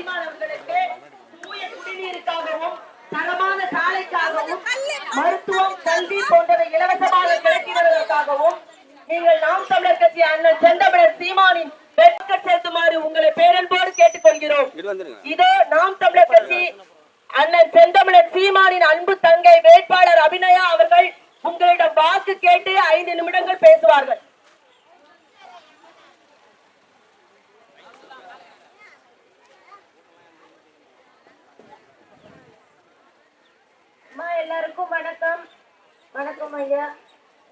சீமான் அவர்களுக்கு தூய குடிநீருக்காகவும் தரமான சாலைக்காகவும் மருத்துவம் கல்வி போன்றவை இலவசமாக கிடைக்கிறதற்காகவும் நீங்கள் நாம் தமிழர் கட்சி அண்ணன் செந்தமிழர் சீமானின் வெட்க செலுத்துமாறு உங்களை பேரன்போடு கேட்டுக்கொள்கிறோம். இதோ நாம் தமிழர் கட்சி அண்ணன் செந்தமிழர் சீமானின் அன்பு தங்கை வேட்பாளர் அபிநயா அவர்கள் உங்களிடம் வாக்கு கேட்டு ஐந்து நிமிடங்கள் பேசுவார்கள் அம்மா எல்லாருக்கும் வணக்கம் வணக்கம் ஐயா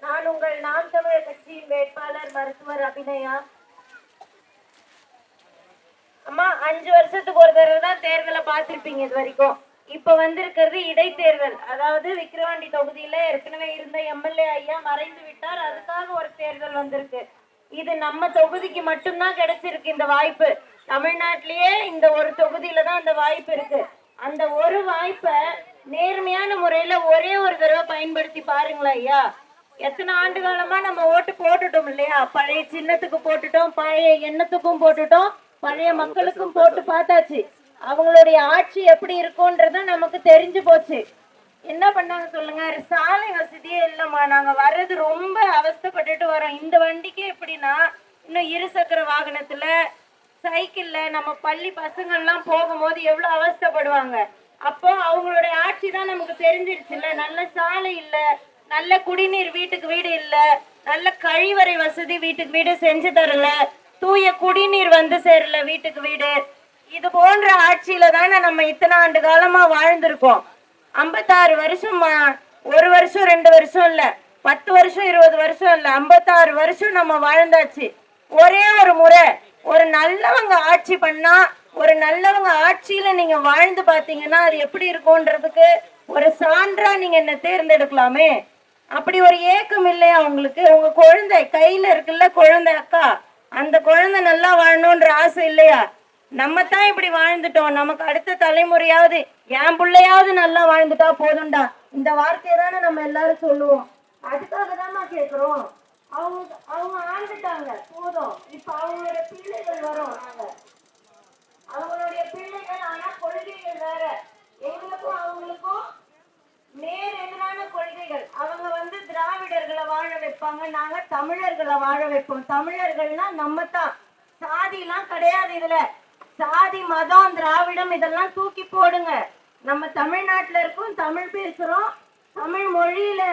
நான் உங்கள் நாம் தமிழர் கட்சியின் வேட்பாளர் மருத்துவர் அபிநயா. அம்மா அஞ்சு வருஷத்துக்கு ஒரு தடவை தான் தேர்தலை பார்த்திருப்பீங்க இது வரைக்கும். இப்ப வந்திருக்கிறது இடைத்தேர்தல். அதாவது விக்கிரவாண்டி தொகுதியில ஏற்கனவே இருந்த எம்எல்ஏ ஐயா மறைந்து விட்டார். அதுக்காக ஒரு தேர்தல் வந்திருக்கு. இது நம்ம தொகுதிக்கு மட்டும்தான் கிடைச்சிருக்கு இந்த வாய்ப்பு. தமிழ்நாட்டிலேயே இந்த ஒரு தொகுதியில தான் அந்த வாய்ப்பு இருக்கு. அந்த ஒரு வாய்ப்பை நேர்மையான முறையில ஒரே ஒரு தடவை பயன்படுத்தி பாருங்களேன் ஐயா. எத்தனை ஆண்டு காலமா நம்ம ஓட்டு போட்டுட்டோம் இல்லையா? பழைய சின்னத்துக்கு போட்டுட்டோம் பழைய எண்ணத்துக்கும் போட்டுட்டோம் பழைய மக்களுக்கும் போட்டு பார்த்தாச்சு. அவங்களுடைய ஆட்சி எப்படி இருக்கும்ன்றது நமக்கு தெரிஞ்சு போச்சு. என்ன பண்ணாங்க சொல்லுங்க? சாலை வசதியே இல்லைம்மா. நாங்க வர்றது ரொம்ப அவஸ்தைப்பட்டுட்டு வரோம். இந்த வண்டிக்கு எப்படின்னா இன்னும் இருசக்கர வாகனத்துல சைக்கிள்ல நம்ம பள்ளி பசங்கள்லாம் போகும்போது எவ்வளவு அவஸ்தைப்படுவாங்க. அப்போ அவங்களுடைய ஆட்சி தான் நமக்கு தெரிஞ்சிருச்சுல்ல. நல்ல சாலை இல்லை. நல்ல குடிநீர் வீட்டுக்கு வீடு இல்ல. நல்ல கழிவறை வசதி வீட்டுக்கு வீடு செஞ்சு தரல. தூய குடிநீர் வந்து சேரல வீட்டுக்கு வீடு. இது போன்ற ஆட்சியில தானே நம்ம இத்தனை ஆண்டு காலமா வாழ்ந்திருக்கோம். ஐம்பத்தாறு வருஷம்? ஒரு வருஷம் ரெண்டு வருஷம் இல்ல. பத்து வருஷம் இருபது வருஷம் இல்ல. ஐம்பத்தாறு வருஷம் நம்ம வாழ்ந்தாச்சு. ஒரே ஒரு முறை. ஒரு நல்லவங்க ஆட்சி பண்ணா ஒரு நல்லவங்க ஆட்சியில நீங்க வாழ்ந்து பாத்தீங்கன்னா அது எப்படி இருக்கும்ன்றதுக்கு ஒரு சான்றா நீங்க என்ன தேர்ந்தெடுக்கலாமே. அப்படி ஒரு ஏக்கம் இல்லையா அவங்களுக்கு. உங்க குழந்தை கையில இருக்குல்ல குழந்தை அக்கா? அந்த குழந்தை நல்லா வாழணும்ன்ற ஆசை இல்லையா? நம்ம தான் இப்படி வாழ்ந்துட்டோம். நமக்கு அடுத்த தலைமுறையாவது என் பிள்ளையாவது நல்லா வாழ்ந்துட்டா போதும்டா. இந்த வார்த்தையை தானே நம்ம எல்லாரும் சொல்லுவோம். அதுக்காக தான்மா கேட்குறோம் அவங்க அவங்க ஆழ்ந்துட்டாங்க போதும். இப்ப அவங்களோட பிள்ளைகள் வரும் நாங்க. அவங்களுடைய பிள்ளைகள் ஆனா கொள்கைகள் வேற. எங்களுக்கும் அவங்களுக்கும் நேர் எதிரான கொள்கைகள் அவங்க வந்து திராவிடர்களை வாழ வைப்பாங்க. நாங்க தமிழர்களை வாழ வைப்போம். தமிழர்கள்னா நம்ம தான் சாதிலாம் கிடையாது இதுல. சாதி மதம் திராவிடம் இதெல்லாம் தூக்கி போடுங்க. நம்ம தமிழ்நாட்டுல இருக்கோம் தமிழ் பேசுறோம் தமிழ் மொழியில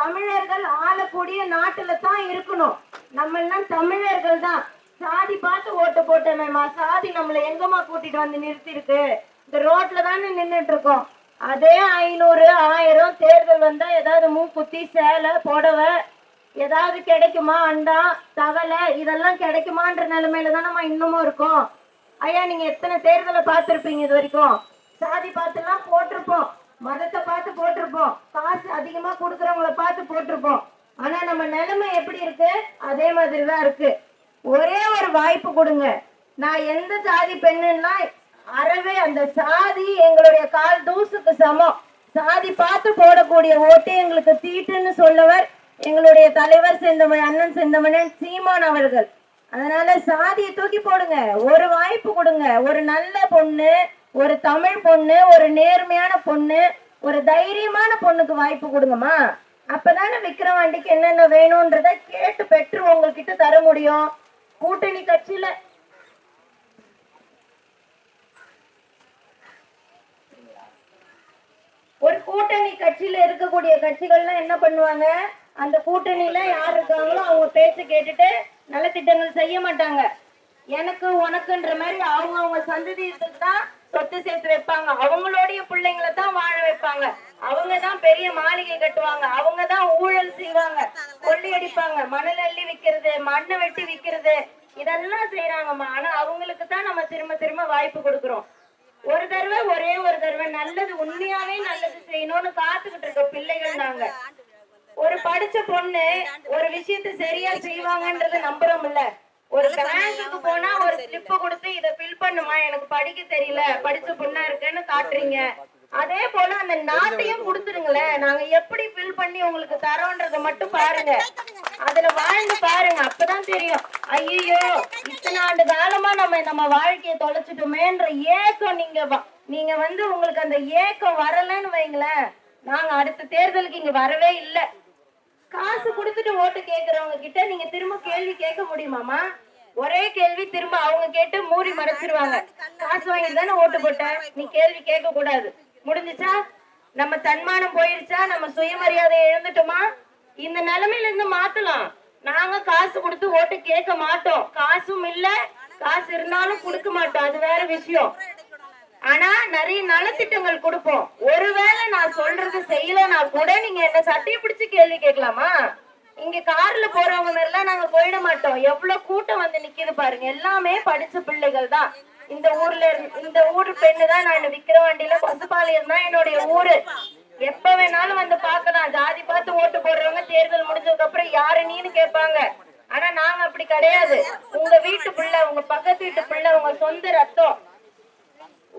தமிழர்கள் ஆளக்கூடிய நாட்டுல தான் இருக்கணும். நம்ம எல்லாம் தமிழர்கள் தான் சாதி பார்த்து ஓட்டு போட்டோமேமா சாதி நம்மளை எங்கம்மா கூட்டிட்டு வந்து நிறுத்தி இருக்கு இந்த ரோட்ல தானே நின்றுட்டு இருக்கோம் அதே ஐநூறு ஆயிரம் தேர்தல் வந்தா ஏதாவது மூக்குத்தி சேலை புடவை ஏதாவது கிடைக்குமா அண்டா தவளை இதெல்லாம் கிடைக்குமான்ற நிலைமையில தான் நம்ம இன்னமும் இருக்கோம். ஐயா நீங்க எத்தனை தேர்தலை பார்த்துருப்பீங்க இது வரைக்கும்? சாதி பார்த்துலாம் போட்டிருப்போம். மதத்தை பார்த்து போட்டிருப்போம். காசு அதிகமா கொடுக்குறவங்கள பார்த்து போட்டிருப்போம். ஆனா நம்ம நிலைமை எப்படி இருக்கு? அதே மாதிரி தான் இருக்கு. ஒரே ஒரு வாய்ப்பு கொடுங்க. நான் எந்த சாதி பெண்ணுன்னா அறவே அந்த சாதி எங்களுடைய கால் தூசுக்கு சமம். சாதி பார்த்து போடக்கூடிய ஓட்டு எங்களுக்கு தீட்டுன்னு சொல்லவர் எங்களுடைய தலைவர் செந்தமிழ் அண்ணன் செந்தமிழன் சீமான் அவர்கள். அதனால சாதியை தூக்கி போடுங்க. ஒரு வாய்ப்பு கொடுங்க. ஒரு நல்ல பொண்ணு ஒரு தமிழ் பொண்ணு ஒரு நேர்மையான பொண்ணு ஒரு தைரியமான பொண்ணுக்கு வாய்ப்பு கொடுங்கம்மா. அப்பதானே விக்ரவாண்டிக்கு என்னென்ன வேணும்ன்றத கேட்டு பெற்று உங்ககிட்ட தர முடியும். கூட்டணி கட்சியில. ஒரு கூட்டணி கட்சியில இருக்கக்கூடிய கட்சிகள்லாம் என்ன பண்ணுவாங்க? அந்த கூட்டணியில யார் இருக்காங்களோ அவங்க பேச்சு கேட்டுட்டு நல்ல திட்டங்கள் செய்ய மாட்டாங்க. எனக்கு உனக்குன்ற மாதிரி அவங்க அவங்க சந்ததியத்துக்கு தான் சொத்து சேர்த்து வைப்பாங்க. அவங்களுடைய பிள்ளைங்களை தான் வாழ வைப்பாங்க. அவங்க தான் பெரிய மாளிகை கட்டுவாங்க. அவங்க தான் ஊழல் செய்வாங்க. கொள்ளையடிப்பாங்க மணல் அள்ளி விக்கிறது மண்ணை வெட்டி விக்கிறது இதெல்லாம் செய்யறாங்கம்மா ஆனா அவங்களுக்கு தான் நம்ம திரும்ப திரும்ப வாய்ப்பு கொடுக்குறோம். ஒரு தடவை ஒரே ஒரு தடவை நல்லது உண்மையாவே நல்லது செய்யணும்னு காத்துக்கிட்டு இருக்க பிள்ளைகள் நாங்க. ஒரு படிச்ச பொண்ணு ஒரு விஷயத்த சரியா செய்வாங்கன்றத நம்புறோம் இல்ல ஒரு பேங்க்குக்கு போனா ஒரு ஸ்லிப்ப கொடுத்து இத ஃபில் பண்ணுமா? எனக்கு படிக்க தெரியல. படிச்ச பொண்ணா இருக்கேன்னு காட்டுறீங்க. அதே போல அந்த நாட்டையும் கொடுத்துருங்களேன் நாங்க எப்படி ஃபில் பண்ணி உங்களுக்கு தரோன்றத மட்டும் பாருங்க. அதுல வாழ்ந்து பாருங்க. அப்பதான் தெரியும். ஐயோ இத்தனை ஆண்டு காலமா நம்ம நம்ம வாழ்க்கைய தொலைச்சிட்டோமேன்ற ஏக்கம் நீங்க நீங்க வந்து உங்களுக்கு அந்த ஏக்கம் வரலன்னு வைங்களேன். நாங்க அடுத்த தேர்தலுக்கு இங்க வரவே இல்லை. காசு கொடுத்துட்டு ஓட்டு கேக்குறவங்க கிட்ட நீங்க திரும்ப கேள்வி கேட்க முடியுமாமா ஒரே கேள்வி திரும்ப அவங்க கேட்டு மூடி மறைச்சிருவாங்க. காசு வாங்கி தானே ஓட்டு போட்ட? நீ கேள்வி கேட்க கூடாது. முடிஞ்சுச்சா? நம்ம தன்மானம் போயிருச்சா? நம்ம சுயமரியாதை இழந்துட்டோமா? இந்த நிலைமையில இருந்து மாத்தலாம். நாங்க காசு கொடுத்து ஓட்டு கேட்க மாட்டோம். காசும் இல்ல. காசு இருந்தாலும் கொடுக்க மாட்டோம். அது வேற விஷயம். ஆனா நிறைய நலத்திட்டங்கள் கொடுப்போம். ஒருவேளை நான் சொல்றது செய்யலனா கூட நீங்க என்ன சட்டையை பிடிச்சு கேள்வி கேட்கலாமா? இங்க கார்ல போறவங்க எல்லாம் நாங்க போயிட மாட்டோம். எவ்வளவு கூட்டம் வந்து நிக்குது பாருங்க. எல்லாமே படிச்ச பிள்ளைகள் தான். இந்த ஊர்ல இருந்து- இந்த ஊர் பெண்ணு தான் நான் விக்கிரவாண்டியில பசுபாளையம் தான் என்னுடைய ஊரு. எப்ப வேணாலும் வந்து பார்க்கலாம். ஜாதி பார்த்து ஓட்டு போடுறவங்க தேர்தல் முடிஞ்சதுக்கு அப்புறம் யாரு நீன்னு கேட்பாங்க. ஆனா நாங்க அப்படி கிடையாது. உங்க வீட்டு பிள்ளை உங்க பக்கத்து வீட்டு பிள்ளை உங்க சொந்த ரத்தம்.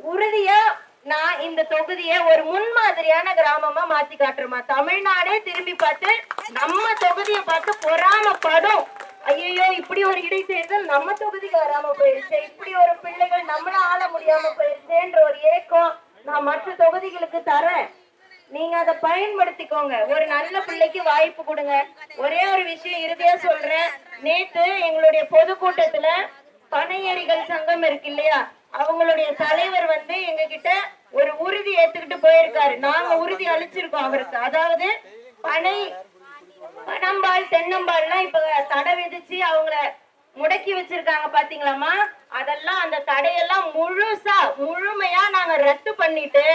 உறுதியா நான் இந்த தொகுதியை ஒரு முன்மாதிரியான கிராமமா மாத்தி காட்டுறேமா தமிழ்நாடே திரும்பி பார்த்து நம்ம தொகுதியை பார்த்து பொறாமப்படும். ஐயோ இப்படி ஒரு இடைத்தேர்தல் நம்ம தொகுதிக்கு வராம போயிருச்சு. இப்படி ஒரு பிள்ளைகள் நம்மள ஆள முடியாம போயிருச்சேன்ற ஒரு ஏக்கம் நான் மற்ற தொகுதிகளுக்கு தரேன். நீங்க அதை பயன்படுத்திக்கோங்க. ஒரு நல்ல பிள்ளைக்கு வாய்ப்பு கொடுங்க. ஒரே ஒரு விஷயம் இறுதியா சொல்றேன். நேத்து எங்களுடைய பொதுக்கூட்டத்துல பனையரிகள் சங்கம் இருக்கு இல்லையா? அவங்களுடைய தலைவர் வந்து எங்க கிட்ட ஒரு உறுதி ஏத்துக்கிட்டு போயிருக்காரு. நாங்க உறுதி அளிச்சிருக்கோம் அவருக்கு. அதாவது பனை பனம்பால் தென்னம்பால்லாம் இப்ப தடை விதிச்சு அவங்கள முடக்கி வச்சிருக்காங்க பாத்தீங்களாமா அதெல்லாம் அந்த தடையெல்லாம் முழுசா முழுமையா நாங்க ரத்து பண்ணிட்டு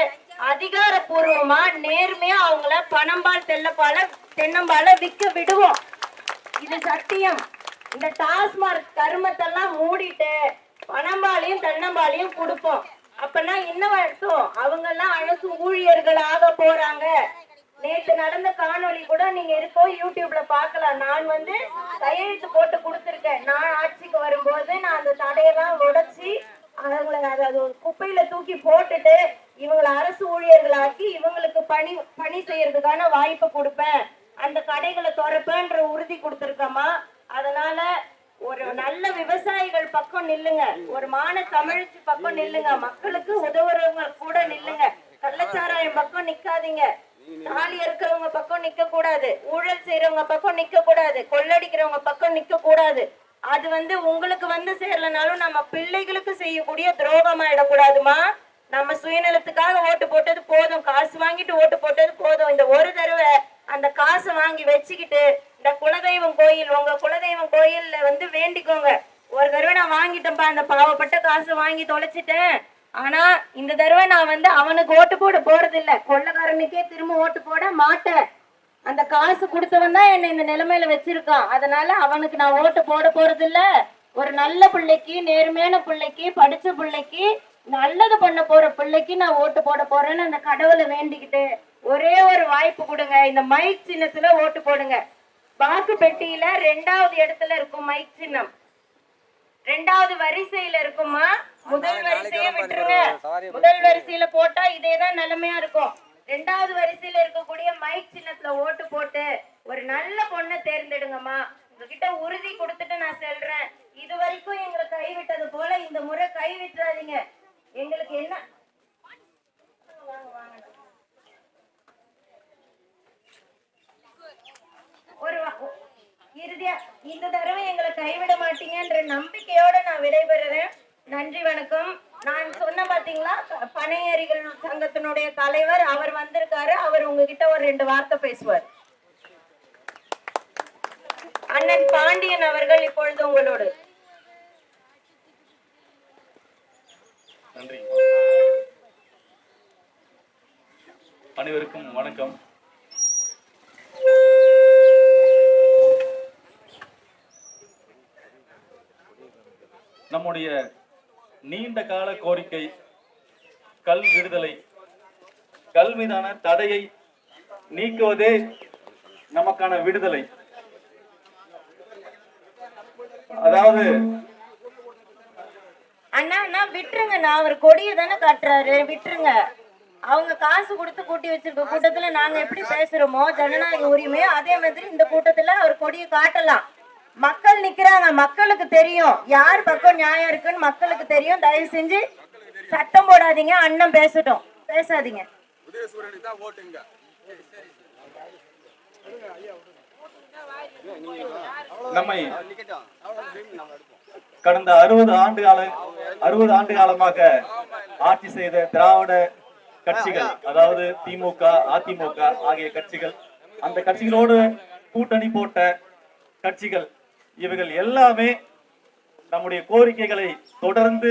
அதிகாரப்பூர்வமா நேர்மையா அவங்கள பனம்பால் தெல்லப்பால தென்னம்பால விக்க விடுவோம். இது சத்தியம். இந்த டாஸ்மார்க் கருமத்தெல்லாம் மூடிட்டு பணம்பாலையும் தன்னம்பாலையும் கொடுப்போம். அப்பனா இன்னும் அர்த்தம் அவங்க எல்லாம் அரசு ஊழியர்களாக போறாங்க. நேற்று நடந்த காணொளி கூட நீங்க இருக்கோ யூடியூப்ல பார்க்கலாம். நான் வந்து கையெழுத்து போட்டு கொடுத்துருக்கேன். நான் ஆட்சிக்கு வரும்போது நான் அந்த தடையெல்லாம் உடைச்சி அவங்களை அதாவது ஒரு குப்பையில தூக்கி போட்டுட்டு இவங்களை அரசு ஊழியர்களாக்கி இவங்களுக்கு பணி பணி செய்யறதுக்கான வாய்ப்பு கொடுப்பேன். அந்த கடைகளை துறப்பேன்ற உறுதி கொடுத்துருக்கமா அதனால ஒரு நல்ல விவசாயிகள் பக்கம் நில்லுங்க. ஒரு மான தமிழ்ச்சி பக்கம் நில்லுங்க. மக்களுக்கு உதவுறவங்க கூட நில்லுங்க. கள்ளச்சாராயம் பக்கம் நிக்காதீங்க. தாலி இருக்கிறவங்க பக்கம் நிக்க கூடாது ஊழல் செய்யறவங்க பக்கம் நிக்க கூடாது கொள்ளடிக்கிறவங்க பக்கம் நிக்க கூடாது அது வந்து உங்களுக்கு வந்து சேரலனாலும் நம்ம பிள்ளைகளுக்கு செய்யக்கூடிய துரோகமாயிடக்கூடாதுமா. நம்ம சுயநலத்துக்காக ஓட்டு போட்டது போதும். காசு வாங்கிட்டு ஓட்டு போட்டது போதும். இந்த ஒரு தடவை அந்த காசை வாங்கி வச்சுக்கிட்டு இந்த குலதெய்வம் கோயில் உங்க குலதெய்வம் கோயில்ல வந்து வேண்டிக்கோங்க. ஒரு தடவை நான் வாங்கிட்டேன்ப்பா அந்த பாவப்பட்ட காசு வாங்கி தொலைச்சிட்டேன். ஆனா இந்த தடவை நான் வந்து அவனுக்கு ஓட்டு போட போறது இல்ல கொள்ளக்காரனுக்கே திரும்ப ஓட்டு போட மாட்டேன். அந்த காசு கொடுத்தவன் தான் என்னை இந்த நிலைமையில வச்சிருக்கான். அதனால அவனுக்கு நான் ஓட்டு போட போறது இல்ல ஒரு நல்ல பிள்ளைக்கு நேர்மையான பிள்ளைக்கு படிச்ச பிள்ளைக்கு நல்லது பண்ண போற பிள்ளைக்கு நான் ஓட்டு போட போறேன்னு அந்த கடவுளை வேண்டிக்கிட்டு ஒரே ஒரு வாய்ப்பு கொடுங்க. இந்த மைக் சின்னத்துல ஓட்டு போடுங்க. வாக்கு பெட்டியில ரெண்டாவது இடத்துல இருக்கும் மைக் சின்னம். ரெண்டாவது வரிசையில இருக்குமா? முதல் வரிசையை விட்டுருங்க. முதல் வரிசையில போட்டா இதேதான் நிலைமையா இருக்கும். ரெண்டாவது வரிசையில இருக்கக்கூடிய மைக் சின்னத்துல ஓட்டு போட்டு ஒரு நல்ல பொண்ணை தேர்ந்தெடுங்கம்மா. உங்ககிட்ட உறுதி கொடுத்துட்டு நான் சொல்றேன். இது வரைக்கும் எங்களை கைவிட்டது போல இந்த முறை கை விட்டுறாதீங்க எங்களுக்கு என்ன வாங்க, வாங்க. ஒரு வா- இறுதியா இந்த தடவை எங்களை கைவிட மாட்டீங்கன்ற நம்பிக்கையோட நான் விடைபெறுறேன். நன்றி வணக்கம். நான் சொன்ன பாத்தீங்களா? ப- சங்கத்தினுடைய தலைவர் அவர் வந்திருக்காரு. அவர் உங்ககிட்ட ஒரு ரெண்டு வார்த்தை பேசுவார். அண்ணன் பாண்டியன் அவர்கள் இப்பொழுது உங்களோடு. நன்றி. அனைவருக்கும் வணக்கம். நம்முடைய நீண்ட கால கோரிக்கை கல் விடுதலை கல் மீதான தடையை நீக்குவதே நமக்கான விடுதலை. அதாவது அண்ணா அண்ணா விட்டுருங்க நான் அவர் கொடியை தானே காட்டுறாரு விட்டுருங்க. அவங்க காசு கொடுத்து கூட்டி வச்சிருக்க கூட்டத்துல நாங்க எப்படி பேசுறோமோ ஜனநாயக உரிமையோ அதே மாதிரி இந்த கூட்டத்துல அவர் கொடியை காட்டலாம். மக்கள் நிக்கிறாங்க மக்களுக்கு தெரியும். யார் பக்கம் நியாயம் இருக்குன்னு மக்களுக்கு தெரியும். தயவு செஞ்சு சட்டம் போடாதீங்க அண்ணன் பேசட்டும். பேசாதீங்க. நம்மை கடந்த அறுபது ஆண்டு கால அறுபது ஆண்டு காலமாக ஆட்சி செய்த திராவிட கட்சிகள் அதாவது திமுக அதிமுக ஆகிய கட்சிகள் அந்த கட்சிகளோடு கூட்டணி போட்ட கட்சிகள் இவைகள் எல்லாமே நம்முடைய கோரிக்கைகளை தொடர்ந்து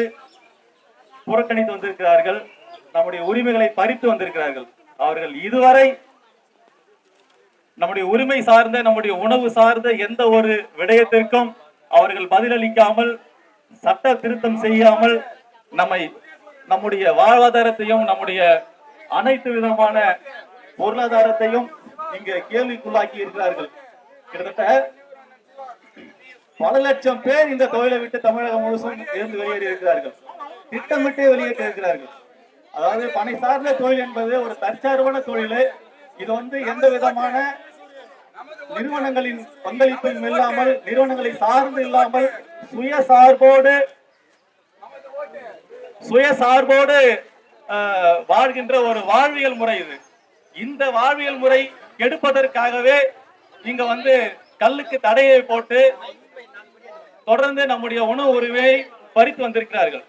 புறக்கணித்து வந்திருக்கிறார்கள். நம்முடைய உரிமைகளை பறித்து வந்திருக்கிறார்கள். அவர்கள் இதுவரை நம்முடைய உரிமை சார்ந்த நம்முடைய உணவு சார்ந்த எந்த ஒரு விடயத்திற்கும் அவர்கள் பதிலளிக்காமல் சட்ட திருத்தம் செய்யாமல் நம்மை நம்முடைய வாழ்வாதாரத்தையும் நம்முடைய அனைத்து விதமான பொருளாதாரத்தையும் இங்க கேள்விக்குள்ளாக்கி இருக்கிறார்கள் கிட்டத்தட்ட பல லட்சம் பேர் இந்த தொழிலை விட்டு தமிழகம் முழுசும் இருந்து வெளியேறி இருக்கிறார்கள் திட்டமிட்டு வெளியேற்றி இருக்கிறார்கள் அதாவது பணி சார்ந்த தொழில் என்பது ஒரு தற்சார்பான தொழில் இது வந்து எந்த விதமான நிறுவனங்களின் பங்களிப்பும் இல்லாமல் நிறுவனங்களை சார்ந்து இல்லாமல் சுய சார்போடு சுய சார்போடு ஆஹ், வாழ்கின்ற ஒரு வாழ்வியல் முறை இது. இந்த வாழ்வியல் முறை கெடுப்பதற்காகவே நீங்க வந்து கல்லுக்கு தடையை போட்டு தொடர்ந்து நம்முடைய உணவு உரிமையை பறித்து வந்திருக்கிறார்கள்.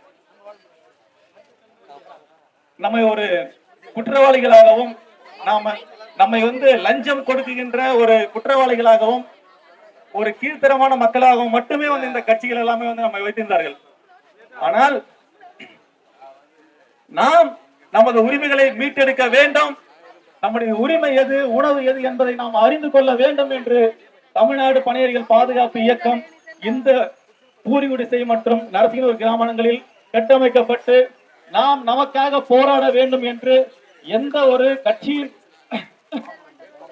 நம்மை ஒரு குற்றவாளிகளாகவும் நாம நம்மை வந்து லஞ்சம் கொடுக்குகின்ற ஒரு குற்றவாளிகளாகவும் ஒரு கீழ்த்தரமான மக்களாகவும் மட்டுமே வந்து இந்த கட்சிகள் எல்லாமே வந்து நம்மை வைத்திருந்தார்கள். ஆனால் நாம் நமது உரிமைகளை மீட்டெடுக்க வேண்டும். நம்முடைய உரிமை எது உணவு எது என்பதை நாம் அறிந்து கொள்ள வேண்டும் என்று தமிழ்நாடு பணியர்கள் பாதுகாப்பு இயக்கம் இந்த பூரிகுடிசை மற்றும் நரசிங்கூர் கிராமங்களில் கட்டமைக்கப்பட்டு நாம் நமக்காக போராட வேண்டும் என்று எந்த ஒரு கட்சியின்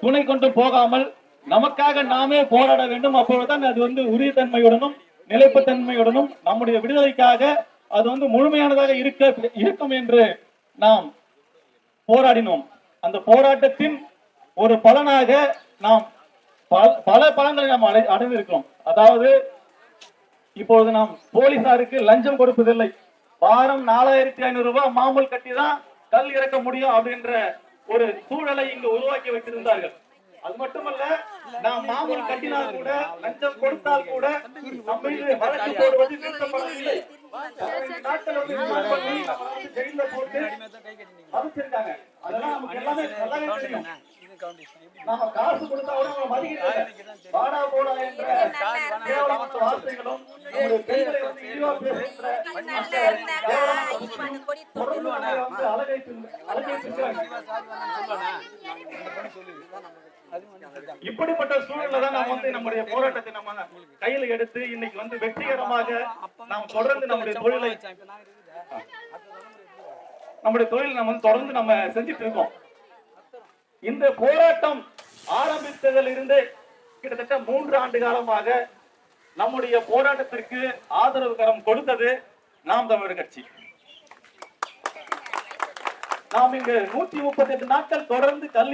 துணை கொண்டு போகாமல் நமக்காக நாமே போராட வேண்டும். அப்பொழுதுதான் அது வந்து உரிய தன்மையுடனும் நிலைப்புத்தன்மையுடனும் நம்முடைய விடுதலைக்காக அது வந்து முழுமையானதாக இருக்க இருக்கும் என்று நாம் போராடினோம். அந்த போராட்டத்தின் ஒரு பலனாக நாம் பல- பல பலன்களை நாம் அடை அடைந்திருக்கிறோம். அதாவது இப்பொழுது நாம் போலீசாருக்கு லஞ்சம் கொடுப்பதில்லை. வாரம் நாலாயிரத்தி ஐநூறு ரூபாய் மாமூல் கட்டி தான் கல் இறக்க முடியும் அப்படின்ற ஒரு சூழலை இங்கு உருவாக்கி வைத்திருந்தார்கள். அது மட்டுமல்ல நாம் மாமூல் கட்டினால் கூட லஞ்சம் கொடுத்தால் கூட நம்ம மீது வழக்கு போடுவது நிறுத்தப்படவில்லை நாட்கள் வந்து பண்ணி நம்மளை வந்து போட்டு அதெல்லாம் நமக்கு எல்லாமே நல்லாவே தெரியும். காசு கொடுத்தா அவங்க வாடா போடா என்ற வார்த்தைகளும் நம்முடைய பெண்களை வந்து இழிவா வந்து. இப்படிப்பட்ட சூழல்ல தான் நாம் வந்து நம்முடைய போராட்டத்தை நம்ம கையில எடுத்து இன்னைக்கு வந்து வெற்றிகரமாக நாம் தொடர்ந்து நம்முடைய தொழிலை நம்முடைய தொழில் நம்ம வந்து தொடர்ந்து நம்ம செஞ்சுட்டு இருக்கோம் இந்த போராட்டம் ஆரம்பித்ததில் இருந்து கிட்டத்தட்ட மூன்று ஆண்டு காலமாக நம்முடைய போராட்டத்திற்கு ஆதரவு கரம் கொடுத்தது நாம் தமிழர் கட்சி. நாம் இங்கு நூத்தி முப்பத்தி எட்டு நாட்கள் தொடர்ந்து கல்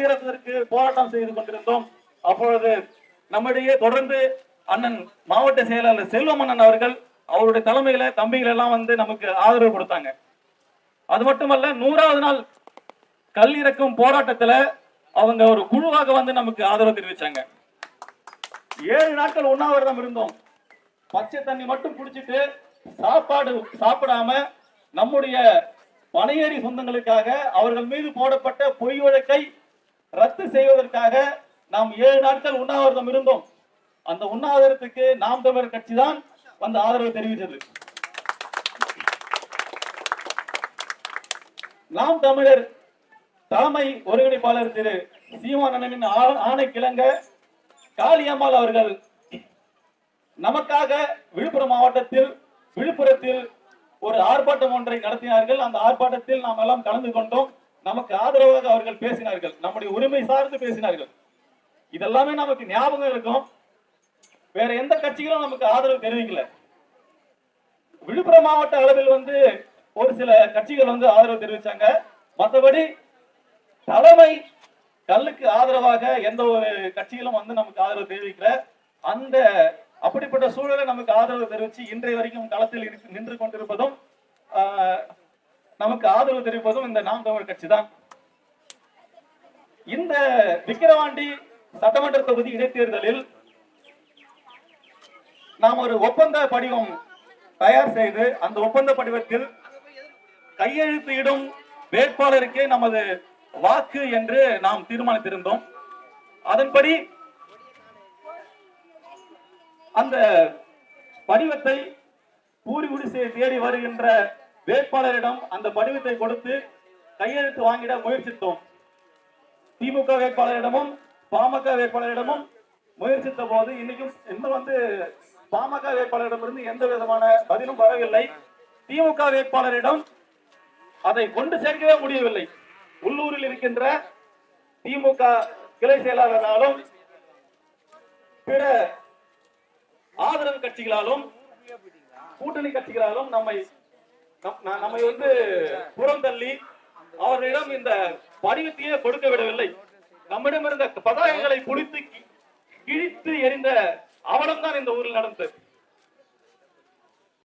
போராட்டம் செய்து கொண்டிருந்தோம். அப்பொழுது நம்மிடையே தொடர்ந்து அண்ணன் மாவட்ட செயலாளர் செல்வமன்னன் அவர்கள் அவருடைய தலைமையில தம்பிகள் எல்லாம் வந்து நமக்கு ஆதரவு கொடுத்தாங்க. அது மட்டுமல்ல நூறாவது நாள் கல் இறக்கும் போராட்டத்துல அவங்க ஒரு குழுவாக வந்து நமக்கு ஆதரவு தெரிவிச்சாங்க. ஏழு நாட்கள் உண்ணாவிரதம் இருந்தோம். பச்சை தண்ணி மட்டும் குடிச்சிட்டு சாப்பாடு சாப்பிடாம நம்முடைய பனையேறி சொந்தங்களுக்காக அவர்கள் மீது போடப்பட்ட பொய் வழக்கை ரத்து செய்வதற்காக நாம் ஏழு நாட்கள் உண்ணாவிரதம் இருந்தோம். அந்த உண்ணாவிரதத்துக்கு நாம் தமிழர் கட்சி தான் வந்து ஆதரவு தெரிவித்தது. நாம் தமிழர் தலைமை ஒருங்கிணைப்பாளர் திரு சீமானனின் ஆணை கிழங்க காளியம்மாள் அவர்கள். நமக்காக விழுப்புரம் மாவட்டத்தில் விழுப்புரத்தில் ஒரு ஆர்ப்பாட்டம் ஒன்றை நடத்தினார்கள். அந்த ஆர்ப்பாட்டத்தில் நாம் எல்லாம் கலந்து கொண்டோம். நமக்கு ஆதரவாக அவர்கள் பேசினார்கள். நம்முடைய உரிமை சார்ந்து பேசினார்கள். இதெல்லாமே நமக்கு ஞாபகம் இருக்கும். வேற எந்த கட்சிகளும் நமக்கு ஆதரவு தெரிவிக்கல. விழுப்புரம் மாவட்ட அளவில் வந்து ஒரு சில கட்சிகள் வந்து ஆதரவு தெரிவிச்சாங்க. மற்றபடி தலைமை கல்லுக்கு ஆதரவாக எந்த ஒரு கட்சியிலும் வந்து நமக்கு ஆதரவு தெரிவிக்கிற அந்த அப்படிப்பட்ட சூழலை நமக்கு ஆதரவு தெரிவித்து இன்றைய வரைக்கும் களத்தில் நின்று கொண்டிருப்பதும் ஆஹ், நமக்கு ஆதரவு தெரிவிப்பதும் இந்த நாம் தமிழர் கட்சி தான். இந்த விக்கிரவாண்டி சட்டமன்ற தொகுதி இடைத்தேர்தலில் நாம் ஒரு ஒப்பந்த படிவம் தயார் செய்து அந்த ஒப்பந்த படிவத்தில் கையெழுத்து இடும் வேட்பாளருக்கே நமது வாக்கு என்று நாம் தீர்மானித்திருந்தோம். அதன்படி அந்த படிவத்தை பூரி குடிசையை தேடி வருகின்ற வேட்பாளரிடம் அந்த படிவத்தை கொடுத்து கையெழுத்து வாங்கிட முயற்சித்தோம். திமுக வேட்பாளரிடமும் பாமக வேட்பாளரிடமும் முயற்சித்த போது இன்னைக்கும் இன்னும் வந்து பாமக வேட்பாளரிடமிருந்து எந்த விதமான பதிலும் வரவில்லை. திமுக வேட்பாளரிடம் அதை கொண்டு சேர்க்கவே முடியவில்லை. உள்ளூரில் இருக்கின்ற திமுக கிளை செயலாளராலும் பிற ஆதரவு கட்சிகளாலும் கூட்டணி கட்சிகளாலும் நம்மை நம்- நம்மை வந்து புறந்தள்ளி அவர்களிடம் இந்த படிவத்தையே கொடுக்க விடவில்லை. நம்மிடம் இருந்த பதாகங்களை குளித்து கிழித்து எறிந்த அவலம் தான் இந்த ஊரில் நடந்தது.